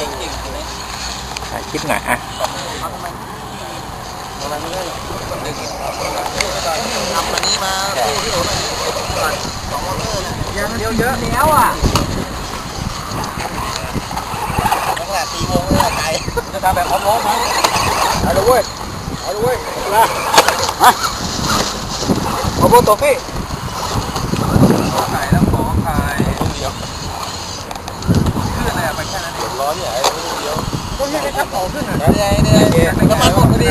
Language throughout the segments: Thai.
จริงๆเลยถ่ายคลิปหน่อยอะทำอันนี้มาตู้ที่โอ้ย แค่นั้นเองร้อนเนี่ยไอ้เดียวก็ยังไม่ทับขอขึ้นอะเหนื่อยเหนื่อยน้ำมันหมดพอดี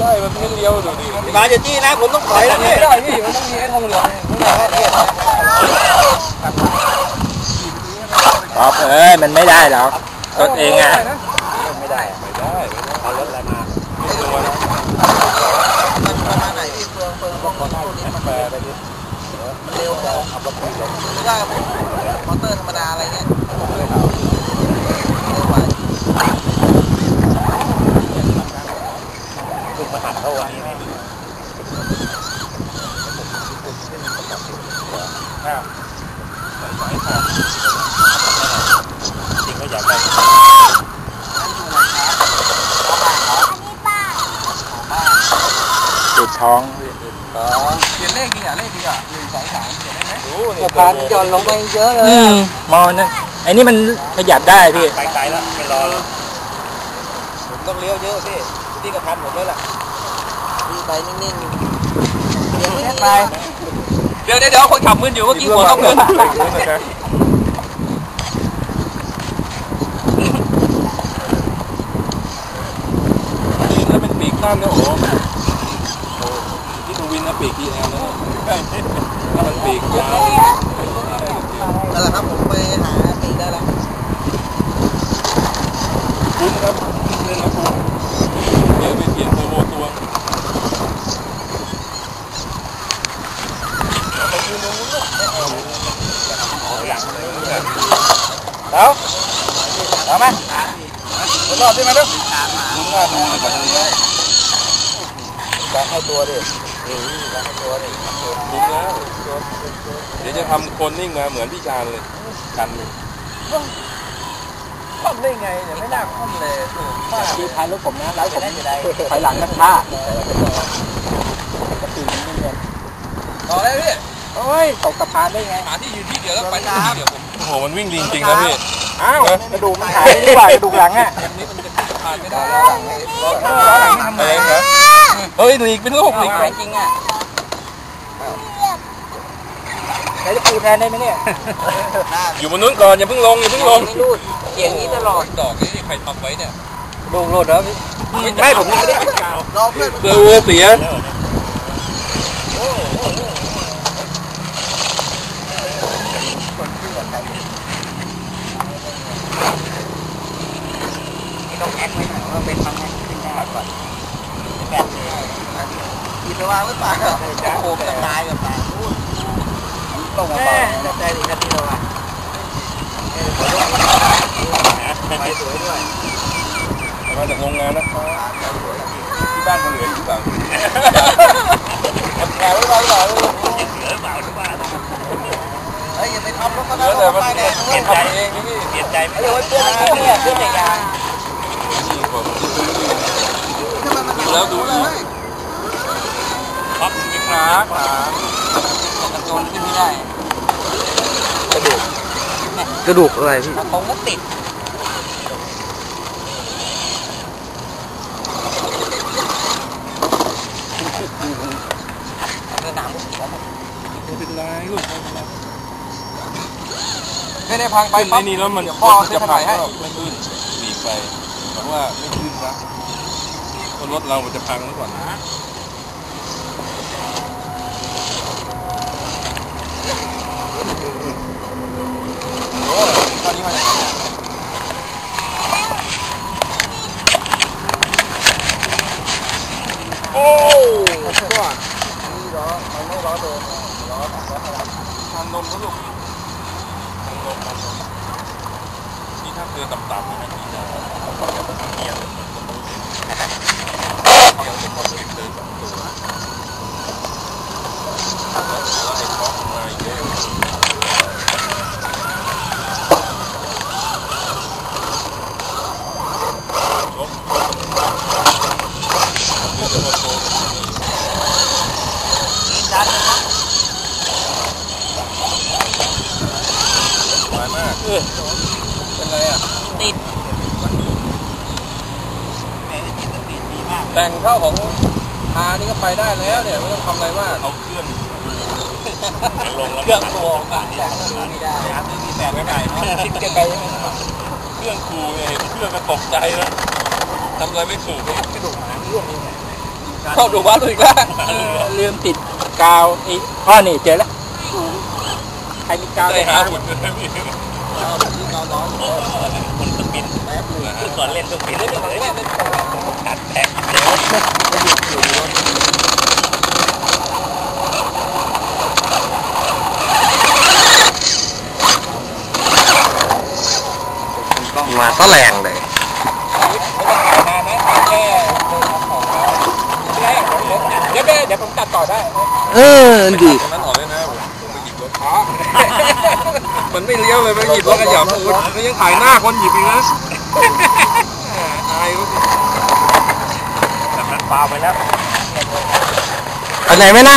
ได้มันเพี้ยนเดียวดูดิมาจะจี้นะผมต้องถอยแล้วนี่ได้พี่มันต้องมีไอ้ทองเหลืองต้องมีไอ้เทียนป๊อปเอ้ยมันไม่ได้หรอกรถเองอะไม่ได้ไม่ได้เอารถอะไรมามันประมาไหนพี่เฟืองเฟืองบอกว่าตัวนี้มันแปลไปดิมันเร็วพอขับรถคุยเลยไม่ได้มอเตอร์ธรรมดาอะไรเงี้ยเร็วไป ลูกมาหัดเข้าวันนี้ไหมอ้าวมันสายขาด จริงก็อยากได้ติดท้องเขียนเลขดีอะเลขดีอะหนึ่งสองสามเขียนได้ไหมรู้นี่สะพานหย่อนลงไปเยอะเลยอืมมอนั่นไอ้นี่มันประหยัดได้พี่ไปไกลแล้วไม่รอแล้วผมต้องเลี้ยวเยอะพี่ที่กระทันผมด้วยแหละพี่ไปนิ่งๆยังไม่ไปเดี๋ยวเดี๋ยวเดี๋ยวคนขับมึนอยู่เมื่อกี้หัวเขามึน แล้วเนปีกตั้นนะโอ้โหที่ดูวินนะปีกพีแอลนะถ้ามันปีกยาวนั่นแหละครับผมไปหาปีกได้แล้วคุ้มครับเล่นแล้วคุ้มเดี๋ยวไปเปลี่ยนโปรโมตัวแล้วเอามาคนรอบได้ไห ให้ตัวดิการให้ตัวดิคุ้มแล้วเดี๋ยวจะทำโคนนิ่งมาเหมือนพี่ชาเลยกันคว่ำได้ไงเนี่ยไม่น่าคว่ำเลยป้าดูท้ายรถผมนะแล้วผมได้อยู่ได้ถอยหลังนะท่าต่อได้พี่โอ้ยตกสะพานได้ไงหาที่ยืนที่เดียวแล้วไปที่เดียวผมโอ้โหมันวิ่งดีจริงๆนะพี่อ้าวกระดูกมันหายดีกว่ากระดูกหลังอะอันนี้มันจะผ่านไม่ได้อะไรเหรอ เฮ้ยหลีกเป็นลูกหลีกหายจริงอะไหนจะตีแทนได้ไหมเนี่ยหน้าอยู่บนนู้นก่อนอย่าเพิ่งลงอย่าเพิ่งลงไม่รูดเสียงนี้ตลอดดอกนี่ใครทำไว้เนี่ยลงรถแล้วไม่ผมยังไม่ได้รอเพื่อนเกลือเสียต้องแอคไว้หน่อยว่าเป็นบางแอคขึ้นได้ก่อนแปด กินระวังหรือเปล่าโอ้โหจะตายกับตายตรงมาเปล่าจะใจดีนะพี่ระวังไปสวยด้วยมาจากโรงงานนะครับที่บ้านมันเหลืออยู่เปล่าแก่ไว้ไว้หน่อเฮ้ยอย่าไปทำรถมันเหลืนะอแต่มันไปเปแลี่ยงนใจเองนี่พี่เปลี่ยนใจเดี๋ยวเพื่อนเพื่อนเพื่อนแต่ยานี่ผมแล้วดู ครับมีขาขากระโจนขึ้นไม่ได้กระดูกกระดูกอะไรพี่คงก็ติดสนามไม่เป็นไรลูกไม่เป็นไรไม่ได้พังไปไปปั๊บนี่แล้วมันพ่อจะพังให้ไม่ขึ้นหลีไปแต่ว่าไม่ขึ้นนะรถเรามันจะพังแล้วก่อนนนี้มาจากไหน โอ้ ก็นี่ล้อมันไม่ล้อเดิมล้อล้ออะ ไรทานนมนะลูกทานนมทานนมนี่ถ้าเกลือต่ำๆนะนี่จะเกียร์เลยมันรู้เห็นเกียร์เป็นคนเห็นเลยสองตัวแล้วไอ้ท็อปมาอีกแล้ว เป็นไรอะ ติดแต่งเข้าของพานี่ก็ไปได้แล้วเนี่ยไม่ต้องทำอะไรมากเอาเครื่องลงแล้วเครื่องตัวออกมาแต่ไม่ได้ไม่มีแบบไม่ได้คิดกันไปยังไงเครื่องครูเนี่ยเครื่องก็ตกใจนะทำอะไรไม่ถูกเลยกระดูกหางร่วงนี่ไงเข้าดูวัดอีกแล้วลืมติดกาวอีกอ๋อนี่เจอแล้วใครมีกาวได้ได้หาหาหุ่นเลย พี่คนสปินแป๊บนึงก่อนเล่นต้องปินเล่นต้องเล่นเล่นตัดแตกเดี๋ยวมาก็แรงเลยนานนะแค่เดี๋ยวเดี๋ยวเดี๋ยวผมตัดต่อได้ เออดีตรงนั้นออกเลยนะผมผมไปหยิบรถ มันไม่เลี้ยวเลยไปหยิบรถขยับมันยังถ่ายหน้าคนหยิบอีกนะอายเขาแต่นั้นปลาไปแล้วอันไหนไม่น่า